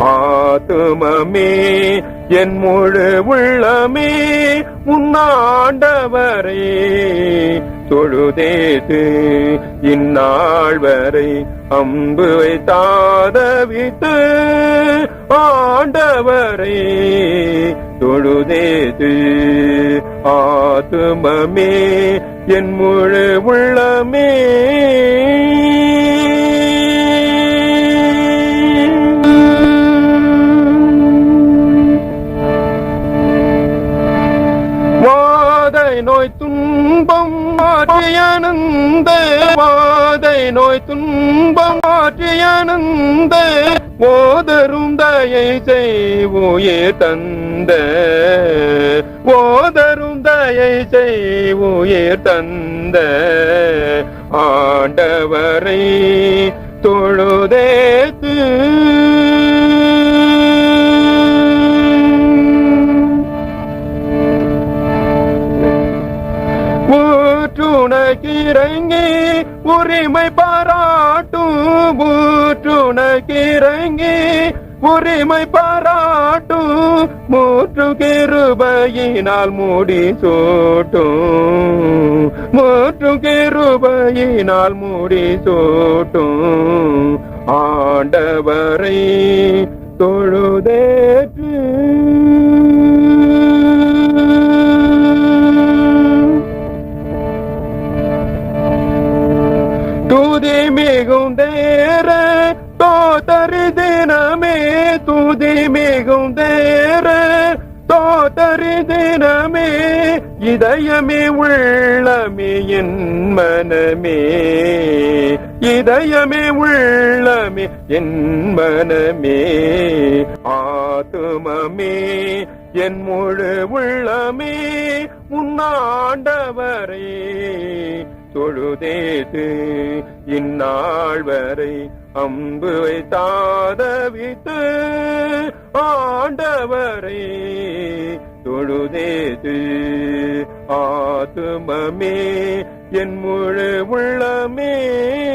ஆத்துமமே என் முழு உள்ளமே உன்னாண்டவரே. தொழுதேது இந்நாள் வரை அம்பு வைத்தாதவித்து ஆண்டவரே. தொழுதேது ஆத்துமமே என் முழு உள்ளமே. நோய் துன்பம் மாற்றியனந்த வாதை நோய் துன்பம் மாற்றியனந்த ஓதரும் தயை செய்வோயே தந்த. ஓதரும் தயை செய்வோயே தந்த. ஆண்டவரை ஊற்றுணக்கிறங்கி உரிமை பாராட்டும் ஊற்றுணக்கிறங்கி உரிமை பாராட்டும் மூற்று கிருபையினால் மூடி சோட்டும். மூற்று கிருபையினால் மூடி சோட்டும். ஆண்டவரை தொழுதேற்று மிகும் தேர தோத்தரி தினமே துதி மிகும் தேர தோத்தரி தினமே இதயமே உள்ளமே என் மனமே. இதயமே உள்ளமே என் மனமே. ஆத்துமமே என் முழு உள்ளமே முன்னாண்டவரே தொழுதேது. இந்நாள் வரை அம்பு வைத்தாதவித்து ஆண்டவரை. தொழுதேது. ஆத்துமமே என் முழு உள்ளமே.